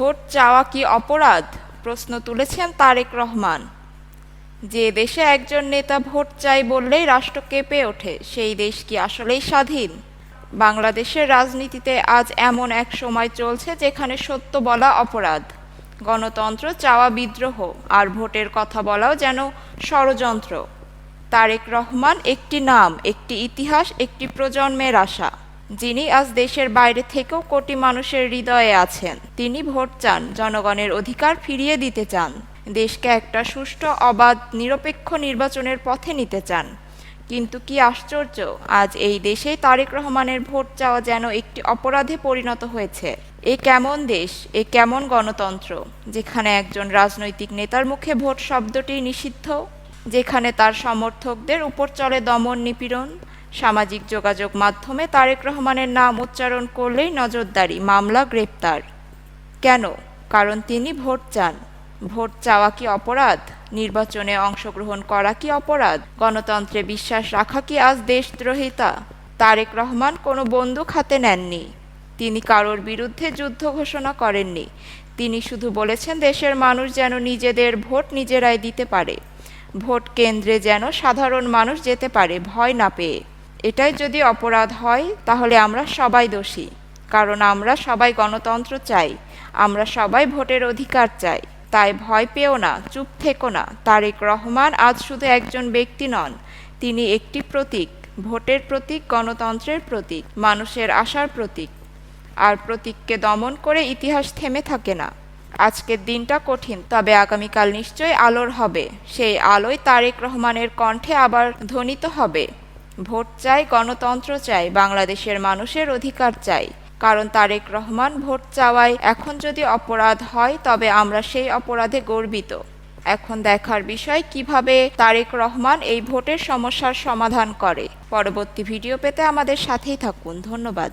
Vote চাওয়া কি অপরাধ? প্রশ্ন তুলেছেন তারেক রহমান। যে দেশে একজন নেতা ভোট চাই বললেই রাষ্ট্র কেঁপে ওঠে, সেই দেশ কি আসলেই স্বাধীন? বাংলাদেশের রাজনীতিতে আজ এমন এক সময় চলছে যেখানে সত্য বলা অপরাধ। গণতন্ত্র চাওয়া বিদ্রোহ, আর ভোটের কথা বলাও যেন ষড়যন্ত্র। তারেক রহমান একটি নাম, একটি ইতিহাস, একটি প্রজন্মের আশা। যিনি আজ দেশের বাইরে থেকেও কোটি মানুষের হৃদয়ে আছেন, তিনি ভোট চান, জনগণের অধিকার ফিরিয়ে দিতে চান, দেশকে একটা সুষ্ঠু, অবাধ, নিরপেক্ষ নির্বাচনের পথে নিতে চান। কিন্তু কি আশ্চর্য, আজ এই দেশেই তারেক রহমানের ভোট চাওয়া যেন একটি অপরাধে পরিণত হয়েছে। এ কেমন দেশ, এ কেমন গণতন্ত্র, যেখানে একজন রাজনৈতিক নেতার মুখে ভোট শব্দটি নিষিদ্ধ, যেখানে তার সমর্থকদের উপর চলে দমন নিপীড়ন? সামাজিক যোগাযোগ মাধ্যমে তারেক রহমানের নাম উচ্চারণ করলেই নজরদারি, মামলা, গ্রেপ্তার। কেন? কারণ তিনি ভোট চান। ভোট চাওয়া কি অপরাধ? নির্বাচনে অংশগ্রহণ করা কি অপরাধ? গণতন্ত্রে বিশ্বাস রাখা কি আজ দেশদ্রোহিতা? তারেক রহমান কোনো বন্দুক হাতে নেননি। তিনি কারোর বিরুদ্ধে যুদ্ধ ঘোষণা করেননি। তিনি শুধু বলেছেন দেশের মানুষ যেন নিজেদের ভোট নিজেরাই দিতে পারে। ভোট কেন্দ্রে যেন সাধারণ মানুষ যেতে পারে, ভয় না পেয়ে। এটাই যদি অপরাধ হয়, তাহলে আমরা সবাই দোষী। কারণ আমরা সবাই গণতন্ত্র চাই। আমরা সবাই ভোটের অধিকার চাই। তাই ভয় পেও না, চুপ থেকো না। তারেক রহমান আজ শুধু একজন ব্যক্তি নন। তিনি একটি প্রতীক, ভোটের প্রতীক, গণতন্ত্রের প্রতীক, মানুষের আশার প্রতীক। আর প্রতীককে দমন করে ইতিহাস থেমে থাকে না। আজকের দিনটা কঠিন, তবে আগামীকাল নিশ্চয়ই আলোর হবে। সেই আলোয় তারেক রহমানের কণ্ঠে আবার ধ্বনিত হবে। ভোট চাই, গণতন্ত্র চাই, বাংলাদেশের মানুষের অধিকার চাই। কারণ তারেক রহমান ভোট চাওয়ায় এখন যদি অপরাধ হয়, তবে আমরা সেই অপরাধে গর্বিত। এখন দেখার বিষয় কীভাবে তারেক রহমান এই ভোটের সমস্যার সমাধান করে। পরবর্তী ভিডিও পেতে আমাদের সাথেই থাকুন। ধন্যবাদ।